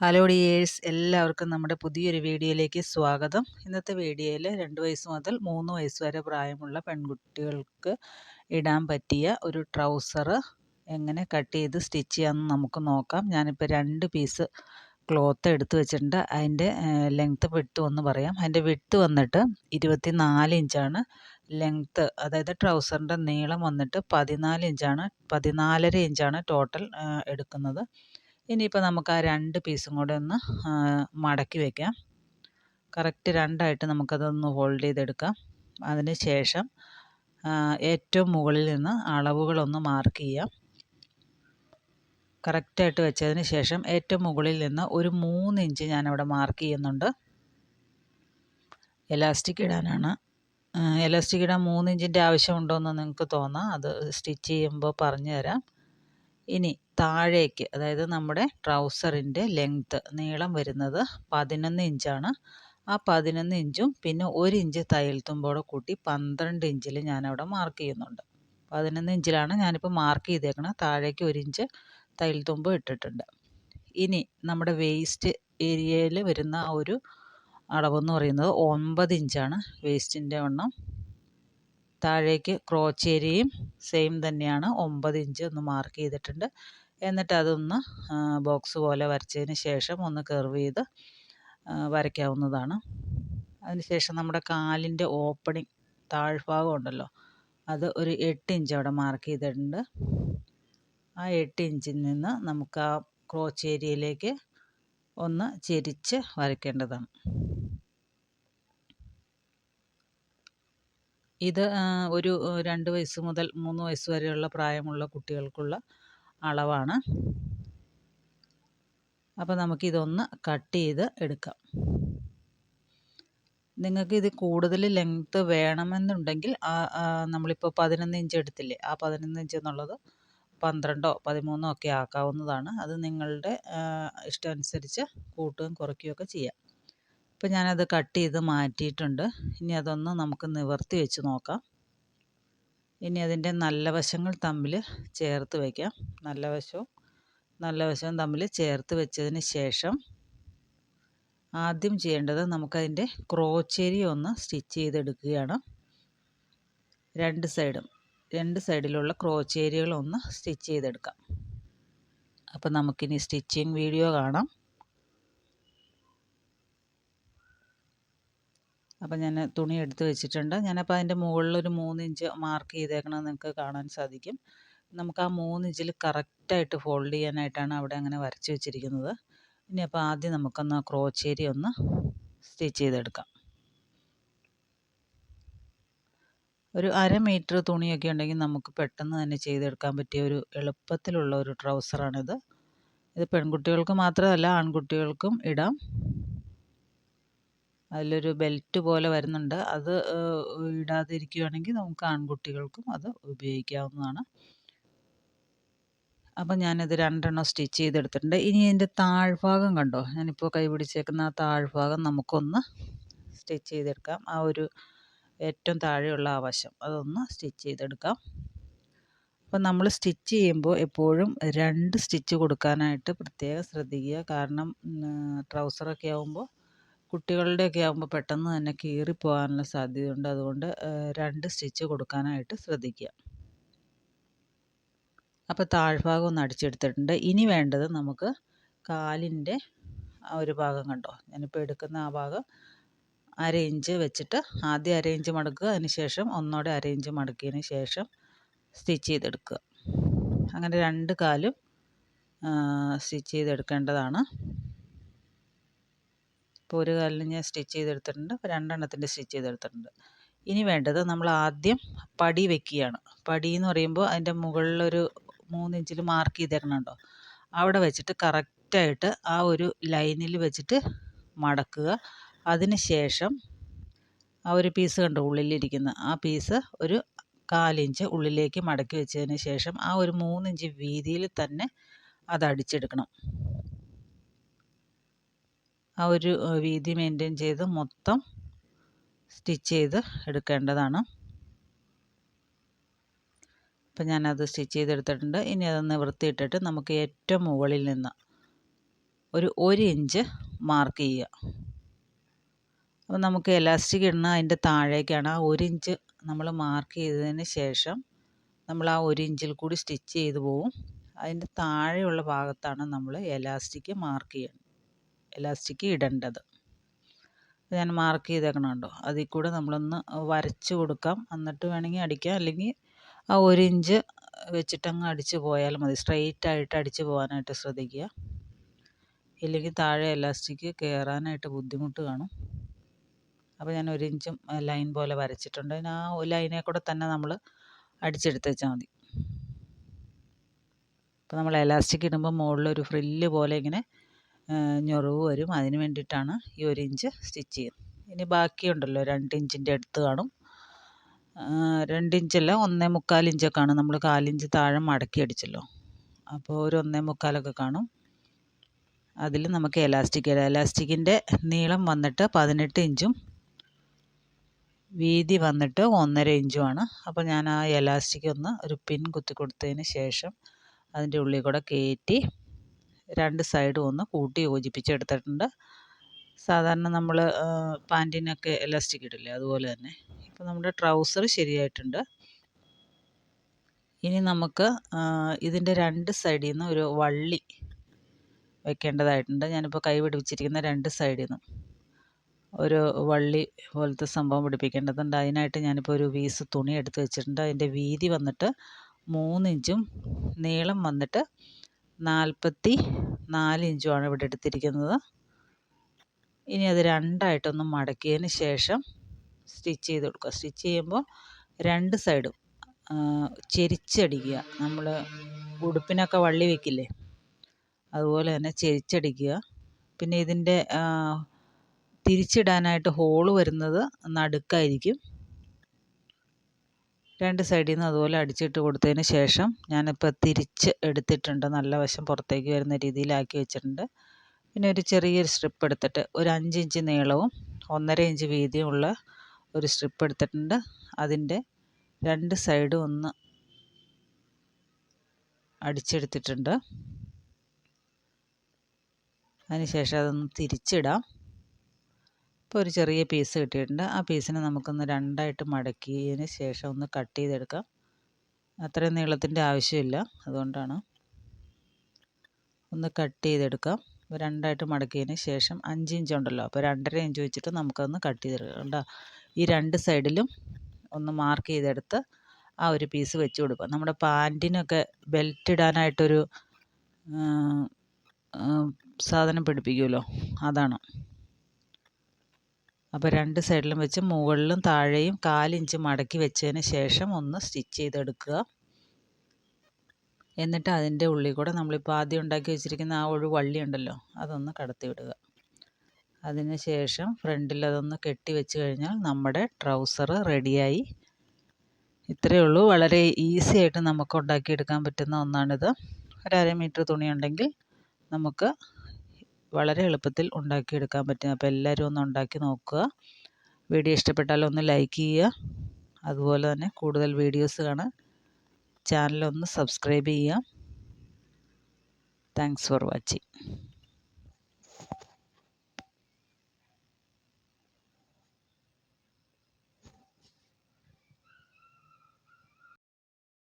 Hello dears എല്ലാവർക്കും നമ്മുടെ പുതിയൊരു വീഡിയോയിലേക്ക് സ്വാഗതം. ഇന്നത്തെ വീഡിയോയിൽ രണ്ട് വയസ്സ് മുതൽ മൂന്ന് വയസ്സ് വരെ പ്രായമുള്ള പെൺകുട്ടികൾക്ക് ഇടാൻ പറ്റിയ ഒരു ട്രൗസർ എങ്ങനെ കട്ട് ചെയ്ത് സ്റ്റിച്ച് ചെയ്യാമെന്ന് നമുക്ക് നോക്കാം. ഞാനിപ്പോൾ രണ്ട് പീസ് ക്ലോത്ത് എടുത്ത് വെച്ചിട്ടുണ്ട്. അതിന്റെ ലെങ്ത്ത് വിട്ട് ഒന്ന് പറയാം. അതിന്റെ വിട്ട് വന്നിട്ട് ഇരുപത്തി നാല് ഇഞ്ചാണ് ലെങ്ത്ത് അതായത് ട്രൗസറിന്റെ നീളം വന്നിട്ട് പതിനാല് ഇഞ്ചാണ് പതിനാലര ഇഞ്ചാണ് ടോട്ടൽ എടുക്കുന്നത്. ഇനിയിപ്പോൾ നമുക്ക് ആ രണ്ട് പീസും കൂടെ ഒന്ന് മടക്കി വയ്ക്കാം കറക്റ്റ് രണ്ടായിട്ട് നമുക്കതൊന്ന് ഹോൾഡ് ചെയ്തെടുക്കാം. അതിന് ശേഷം ഏറ്റവും മുകളിൽ നിന്ന് അളവുകളൊന്ന് മാർക്ക് ചെയ്യാം. കറക്റ്റായിട്ട് വെച്ചതിന് ശേഷം ഏറ്റവും മുകളിൽ നിന്ന് ഒരു മൂന്ന് ഇഞ്ച് ഞാനവിടെ മാർക്ക് ചെയ്യുന്നുണ്ട്. എലാസ്റ്റിക് ഇടാനാണ്. എലാസ്റ്റിക് ഇടാൻ മൂന്ന് ഇഞ്ചിന്റെ ആവശ്യമുണ്ടോ എന്ന് നിങ്ങൾക്ക് തോന്നാം. അത് സ്റ്റിച്ച് ചെയ്യുമ്പോൾ പറഞ്ഞു തരാം ഇനി താഴേക്ക് അതായത് നമ്മുടെ ട്രൗസറിന്റെ ലെങ്ത്ത് നീളം വരുന്നത് പതിനൊന്ന് ഇഞ്ചാണ്. ആ പതിനൊന്ന് ഇഞ്ചും പിന്നെ ഒരു ഇഞ്ച് തയ്യൽ തുമ്പോടെ കൂട്ടി പന്ത്രണ്ട് ഇഞ്ചിൽ ഞാനവിടെ മാർക്ക് ചെയ്യുന്നുണ്ട്. പതിനൊന്ന് ഇഞ്ചിലാണ് ഞാനിപ്പോൾ മാർക്ക് ചെയ്തേക്കുന്നത് താഴേക്ക് ഒരു ഇഞ്ച് തയ്യൽ തുമ്പ് ഇട്ടിട്ടുണ്ട്. ഇനി നമ്മുടെ വേസ്റ്റ് ഏരിയയിൽ വരുന്ന ഒരു അളവെന്ന് പറയുന്നത് ഒമ്പത് ഇഞ്ചാണ്. വേസ്റ്റിന്റെ എണ്ണം താഴേക്ക് ക്രോച്ചേരിയും സെയിം തന്നെയാണ്. ഒമ്പത് ഇഞ്ച് ഒന്ന് മാർക്ക് ചെയ്തിട്ടുണ്ട്. എന്നിട്ട് അതൊന്ന് ബോക്സ് പോലെ വരച്ചതിന് ശേഷം ഒന്ന് കർവ് ചെയ്ത് വരയ്ക്കാവുന്നതാണ്. അതിനുശേഷം നമ്മുടെ കാലിന്റെ ഓപ്പണിംഗ് താഴ്ഭാഗം ഉണ്ടല്ലോ. അത് ഒരു എട്ട് ഇഞ്ച് അവിടെ മാർക്ക് ചെയ്തിട്ടുണ്ട്. ആ എട്ട് ഇഞ്ചിൽ നിന്ന് നമുക്ക് ആ ക്രോച്ച് ഏരിയയിലേക്ക് ഒന്ന് ചെരിച്ച് വരയ്ക്കേണ്ടതാണ്. ഇത് ഒരു രണ്ട് വയസ്സ് മുതൽ മൂന്ന് വയസ്സ് വരെയുള്ള പ്രായമുള്ള കുട്ടികൾക്കുള്ള അളവാണ്. അപ്പോൾ നമുക്കിതൊന്ന് കട്ട് ചെയ്ത് എടുക്കാം. നിങ്ങൾക്ക് ഇത് കൂടുതൽ ലെങ്ത്ത് വേണമെന്നുണ്ടെങ്കിൽ നമ്മളിപ്പോൾ പതിനൊന്ന് ഇഞ്ച് എടുത്തില്ലേ ആ പതിനൊന്ന് ഇഞ്ച് എന്നുള്ളത് പന്ത്രണ്ടോ പതിമൂന്നോ ഒക്കെ ആക്കാവുന്നതാണ്. അത് നിങ്ങളുടെ ഇഷ്ടം അനുസരിച്ച് കൂട്ടുകയും കുറയ്ക്കുകയൊക്കെ ചെയ്യാം. ഇപ്പം ഞാനത് കട്ട് ചെയ്ത് മാറ്റിയിട്ടുണ്ട്. ഇനി അതൊന്ന് നമുക്ക് നിവർത്തി വെച്ച് നോക്കാം. ഇനി അതിന്റെ നല്ല വശങ്ങൾ തമ്മിൽ ചേർത്ത് വയ്ക്കാം നല്ല വശവും നല്ല വശവും തമ്മിൽ ചേർത്ത് വെച്ചതിന് ശേഷം ആദ്യം ചെയ്യേണ്ടത് നമുക്കതിന്റെ ക്രോച്ചേരി ഒന്ന് സ്റ്റിച്ച് ചെയ്തെടുക്കുകയാണ്. രണ്ട് സൈഡും രണ്ട് സൈഡിലുള്ള ക്രോച്ചേരികളൊന്ന് സ്റ്റിച്ച് ചെയ്തെടുക്കാം. അപ്പോൾ നമുക്കിനി സ്റ്റിച്ചിങ് വീഡിയോ കാണാം. അപ്പം ഞാൻ തുണി എടുത്ത് വെച്ചിട്ടുണ്ട്. ഞാനപ്പോൾ അതിന്റെ മുകളിൽ ഒരു മൂന്ന് ഇഞ്ച് മാർക്ക് ചെയ്തേക്കണത് നിങ്ങൾക്ക് കാണാൻ സാധിക്കും. നമുക്ക് ആ മൂന്ന് ഇഞ്ചിൽ കറക്റ്റായിട്ട് ഫോൾഡ് ചെയ്യാനായിട്ടാണ് അവിടെ അങ്ങനെ വരച്ച് വെച്ചിരിക്കുന്നത്. ഇനി അപ്പോൾ ആദ്യം നമുക്കൊന്ന് ക്രോച്ചേരി ഒന്ന് സ്റ്റിച്ച് ചെയ്തെടുക്കാം. ഒരു അര മീറ്റർ തുണിയൊക്കെ ഉണ്ടെങ്കിൽ നമുക്ക് പെട്ടെന്ന് തന്നെ ചെയ്തെടുക്കാൻ പറ്റിയ ഒരു എളുപ്പത്തിലുള്ള ഒരു ട്രൗസറാണിത് ഇത് പെൺകുട്ടികൾക്ക് മാത്രമല്ല ആൺകുട്ടികൾക്കും ഇടാം. അതിലൊരു ബെൽറ്റ് പോലെ വരുന്നുണ്ട്. അത് ഇടാതിരിക്കുകയാണെങ്കിൽ നമുക്ക് ആൺകുട്ടികൾക്കും അത് ഉപയോഗിക്കാവുന്നതാണ്. അപ്പം ഞാനത് രണ്ടെണ്ണം സ്റ്റിച്ച് ചെയ്തെടുത്തിട്ടുണ്ട്. ഇനി ഇതിന്റെ താഴ്ഭാഗം കണ്ടോ? ഞാനിപ്പോൾ കൈ പിടിച്ചേക്കുന്ന ആ താഴ്ഭാഗം നമുക്കൊന്ന് സ്റ്റിച്ച് ചെയ്തെടുക്കാം. ആ ഒരു ഏറ്റവും താഴെയുള്ള ആ വശം അതൊന്ന് സ്റ്റിച്ച് ചെയ്തെടുക്കാം. അപ്പം നമ്മൾ സ്റ്റിച്ച് ചെയ്യുമ്പോൾ എപ്പോഴും രണ്ട് സ്റ്റിച്ച് കൊടുക്കാനായിട്ട് പ്രത്യേകം ശ്രദ്ധിക്കുക. കാരണം ട്രൗസറൊക്കെ ആകുമ്പോൾ കുട്ടികളുടെയൊക്കെ ആകുമ്പോൾ പെട്ടെന്ന് തന്നെ കീറിപ്പോകാനുള്ള സാധ്യതയുണ്ട്. അതുകൊണ്ട് രണ്ട് സ്റ്റിച്ച് കൊടുക്കാനായിട്ട് ശ്രദ്ധിക്കുക. അപ്പോൾ താഴ്ഭാഗം ഒന്ന് അടിച്ചെടുത്തിട്ടുണ്ട്. ഇനി വേണ്ടത് നമുക്ക് കാലിന്റെ ഒരു ഭാഗം കണ്ടോ? ഞാനിപ്പോൾ എടുക്കുന്ന ആ ഭാഗം അര ഇഞ്ച് വെച്ചിട്ട് ആദ്യം അര ഇഞ്ച് മടക്കുക. അതിനുശേഷം ഒന്നോടെ അര ഇഞ്ച് മടക്കിയതിന് ശേഷം സ്റ്റിച്ച് ചെയ്തെടുക്കുക. അങ്ങനെ രണ്ട് കാലും സ്റ്റിച്ച് ചെയ്തെടുക്കേണ്ടതാണ്. ഇപ്പോൾ ഒരു കാലിന് ഞാൻ സ്റ്റിച്ച് ചെയ്തെടുത്തിട്ടുണ്ട്. രണ്ടെണ്ണത്തിന്റെ സ്റ്റിച്ച് ചെയ്തെടുത്തിട്ടുണ്ട്. ഇനി വേണ്ടത് നമ്മൾ ആദ്യം പടി വെക്കുകയാണ്. പടി എന്ന് പറയുമ്പോൾ അതിന്റെ മുകളിലൊരു മൂന്നിഞ്ചിൽ മാർക്ക് ചെയ്തേക്കണുണ്ടോ അവിടെ വെച്ചിട്ട് കറക്റ്റായിട്ട് ആ ഒരു ലൈനിൽ വെച്ചിട്ട് മടക്കുക. അതിന് ശേഷം ആ ഒരു പീസ് കണ്ടോ ഉള്ളിലിരിക്കുന്ന? ആ പീസ് ഒരു കാലിഞ്ച് ഉള്ളിലേക്ക് മടക്കി വെച്ചതിന് ശേഷം ആ ഒരു മൂന്നിഞ്ച് വീതിയിൽ തന്നെ അത് അടിച്ചെടുക്കണം. ആ ഒരു വീതി മെയിന്റെയിൻ ചെയ്ത് മൊത്തം സ്റ്റിച്ച് ചെയ്ത് എടുക്കേണ്ടതാണ്. അപ്പം ഞാനത് സ്റ്റിച്ച് ചെയ്തെടുത്തിട്ടുണ്ട്. ഇനി അതൊന്ന് വൃത്തിയിട്ടിട്ട് നമുക്ക് ഏറ്റവും മുകളിൽ നിന്ന് ഒരു ഒരു ഇഞ്ച് മാർക്ക് ചെയ്യുക. അപ്പോൾ നമുക്ക് എലാസ്റ്റിക് ഇടുന്ന അതിന്റെ താഴേക്കാണ് ആ ഒരു ഇഞ്ച് നമ്മൾ മാർക്ക് ചെയ്തതിന് ശേഷം നമ്മൾ ആ ഒരു ഇഞ്ചിൽ കൂടി സ്റ്റിച്ച് ചെയ്ത് പോവും. അതിന്റെ താഴെയുള്ള ഭാഗത്താണ് നമ്മൾ എലാസ്റ്റിക് മാർക്ക് ചെയ്യേണ്ടത്. എലാസ്റ്റിക് ഇടേണ്ടത്. ഞാൻ മാർക്ക് ചെയ്തേക്കണം കണ്ടോ അതിൽ കൂടെ നമ്മളൊന്ന് വരച്ച് കൊടുക്കാം. എന്നിട്ട് വേണമെങ്കിൽ അടിക്കാം. അല്ലെങ്കിൽ ആ ഒരു ഇഞ്ച് വെച്ചിട്ടങ്ങ് അടിച്ച് പോയാൽ മതി. സ്ട്രെയിറ്റ് ആയിട്ട് അടിച്ച് പോകാനായിട്ട് ശ്രദ്ധിക്കുക. ഇല്ലെങ്കിൽ താഴെ ഇലാസ്റ്റിക് കയറാനായിട്ട് ബുദ്ധിമുട്ട് കാണും. അപ്പോൾ ഞാൻ ഒരു ഇഞ്ചും ലൈൻ പോലെ വരച്ചിട്ടുണ്ട്. ആ ലൈനെ കൂടെ തന്നെ നമ്മൾ അടിച്ചെടുത്ത് വെച്ചാൽ മതി. അപ്പോൾ നമ്മൾ എലാസ്റ്റിക് ഇടുമ്പോൾ മുകളിൽ ഒരു ഫ്രില്ല് പോലെ ഇങ്ങനെ ഞൊറിവ് വരും. അതിന് വേണ്ടിയിട്ടാണ് ഈ ഒരു ഇഞ്ച് സ്റ്റിച്ച് ചെയ്യുന്നത്. ഇനി ബാക്കിയുണ്ടല്ലോ രണ്ട് ഇഞ്ചിന്റെ അടുത്ത് കാണും. രണ്ട് ഇഞ്ചല്ല ഒന്നേ മുക്കാൽ ഇഞ്ചൊക്കെ കാണും നമ്മൾ കാലിഞ്ച് താഴെ മടക്കി അടിച്ചല്ലോ. അപ്പോൾ ഒരു ഒന്നേ മുക്കാലൊക്കെ കാണും. അതിൽ നമുക്ക് എലാസ്റ്റിക് എലാസ്റ്റിക്കിന്റെ നീളം വന്നിട്ട് പതിനെട്ട് ഇഞ്ചും വീതി വന്നിട്ട് ഒന്നര ഇഞ്ചുമാണ്. അപ്പോൾ ഞാൻ ആ എലാസ്റ്റിക് ഒന്ന് ഒരു പിൻ കുത്തി കൊടുത്തതിന് ശേഷം അതിന്റെ ഉള്ളിൽ കൂടെ കയറ്റി രണ്ട് സൈഡും ഒന്ന് കൂട്ടി യോജിപ്പിച്ചെടുത്തിട്ടുണ്ട്. സാധാരണ നമ്മൾ പാന്റിനൊക്കെ എലാസ്റ്റിക് ഇടില്ലേ അതുപോലെ തന്നെ. ഇപ്പോൾ നമ്മുടെ ട്രൗസർ ശരിയായിട്ടുണ്ട്. ഇനി നമുക്ക് ഇതിന്റെ രണ്ട് സൈഡിൽ നിന്ന് ഒരു വള്ളി വെക്കേണ്ടതായിട്ടുണ്ട്. ഞാനിപ്പോൾ കൈ പിടിപ്പിച്ചിരിക്കുന്ന രണ്ട് സൈഡിൽ നിന്നും ഒരു വള്ളി പോലത്തെ സംഭവം പിടിപ്പിക്കേണ്ടതുണ്ട്. അതിനായിട്ട് ഞാനിപ്പോൾ ഒരു വീസ് തുണി എടുത്ത് വെച്ചിട്ടുണ്ട്. അതിന്റെ വീതി വന്നിട്ട് മൂന്നിഞ്ചും നീളം വന്നിട്ട് നാൽപ്പത്തി നാല് ഇഞ്ചുമാണ് ഇവിടെ എടുത്തിരിക്കുന്നത്. ഇനി അത് രണ്ടായിട്ടൊന്ന് മടക്കിയതിന് ശേഷം സ്റ്റിച്ച് ചെയ്ത് കൊടുക്കുക. സ്റ്റിച്ച് ചെയ്യുമ്പോൾ രണ്ട് സൈഡും ചെരിച്ചടിക്കുക. നമ്മൾ ഉടുപ്പിനൊക്കെ വള്ളി വെക്കില്ലേ? അതുപോലെ തന്നെ ചെരിച്ചടിക്കുക. പിന്നെ ഇതിന്റെ തിരിച്ചിടാനായിട്ട് ഹോൾ വരുന്നത് നടുക്കായിരിക്കും. രണ്ട് സൈഡിൽ നിന്ന് അതുപോലെ അടിച്ചിട്ട് കൊടുത്തതിന് ശേഷം ഞാനിപ്പോൾ തിരിച്ച് എടുത്തിട്ടുണ്ട്. നല്ല വശം പുറത്തേക്ക് വരുന്ന രീതിയിലാക്കി വെച്ചിട്ടുണ്ട്. പിന്നെ ഒരു ചെറിയൊരു സ്ട്രിപ്പ് എടുത്തിട്ട് ഒരു അഞ്ച് ഇഞ്ച് നീളവും ഒന്നര ഇഞ്ച് വീതിയുമുള്ള ഒരു സ്ട്രിപ്പ് എടുത്തിട്ടുണ്ട്. അതിന്റെ രണ്ട് സൈഡും ഒന്ന് അടിച്ചെടുത്തിട്ടുണ്ട്. അതിനുശേഷം അതൊന്ന് തിരിച്ചിടാം. ഇപ്പോൾ ഒരു ചെറിയ പീസ് കിട്ടിയിട്ടുണ്ട്. ആ പീസിനെ നമുക്കൊന്ന് രണ്ടായിട്ട് മടക്കിയതിന് ശേഷം ഒന്ന് കട്ട് ചെയ്തെടുക്കാം. അത്രയും നീളത്തിന്റെ ആവശ്യമില്ല. അതുകൊണ്ടാണ് ഒന്ന് കട്ട് ചെയ്തെടുക്കാം. അപ്പോൾ രണ്ടായിട്ട് മടക്കിയതിന് ശേഷം അഞ്ച് ഇഞ്ച് ഉണ്ടല്ലോ. അപ്പോൾ രണ്ടര ഇഞ്ച് വെച്ചിട്ട് നമുക്കൊന്ന് കട്ട് ചെയ്തെടുക്കാം കണ്ടോ ഈ രണ്ട് സൈഡിലും ഒന്ന് മാർക്ക് ചെയ്തെടുത്ത് ആ ഒരു പീസ് വെച്ച് കൊടുക്കുക. നമ്മുടെ പാന്റിനൊക്കെ ബെൽറ്റ് ഇടാനായിട്ടൊരു സാധനം പിടിപ്പിക്കുമല്ലോ. അതാണ്. അപ്പോൾ രണ്ട് സൈഡിലും വെച്ച് മുകളിലും താഴെയും കാലിഞ്ച് മടക്കി വെച്ചതിന് ശേഷം ഒന്ന് സ്റ്റിച്ച് ചെയ്തെടുക്കുക. എന്നിട്ട് അതിന്റെ ഉള്ളിൽ കൂടെ നമ്മളിപ്പോൾ ആദ്യം ഉണ്ടാക്കി വെച്ചിരിക്കുന്ന ആ ഒരു വള്ളി ഉണ്ടല്ലോ അതൊന്ന് കടത്തി വിടുക. അതിന് ശേഷം ഫ്രണ്ടിൽ അതൊന്ന് കെട്ടി വെച്ച് കഴിഞ്ഞാൽ നമ്മുടെ ട്രൗസർ റെഡിയായി. ഇത്രയേ ഉള്ളൂ. വളരെ ഈസി ആയിട്ട് നമുക്ക് ഉണ്ടാക്കിയെടുക്കാൻ പറ്റുന്ന ഒന്നാണിത്. ഒരു അര മീറ്റർ തുണി ഉണ്ടെങ്കിൽ നമുക്ക് വളരെ എളുപ്പത്തിൽ ഉണ്ടാക്കിയെടുക്കാൻ പറ്റും. അപ്പോൾ എല്ലാവരും ഒന്ന് ഉണ്ടാക്കി നോക്കുക. വീഡിയോ ഇഷ്ടപ്പെട്ടാൽ ഒന്ന് ലൈക്ക് ചെയ്യുക. അതുപോലെ തന്നെ കൂടുതൽ വീഡിയോസ് കാണാൻ ചാനലൊന്ന് സബ്സ്ക്രൈബ് ചെയ്യുക. Thanks for watching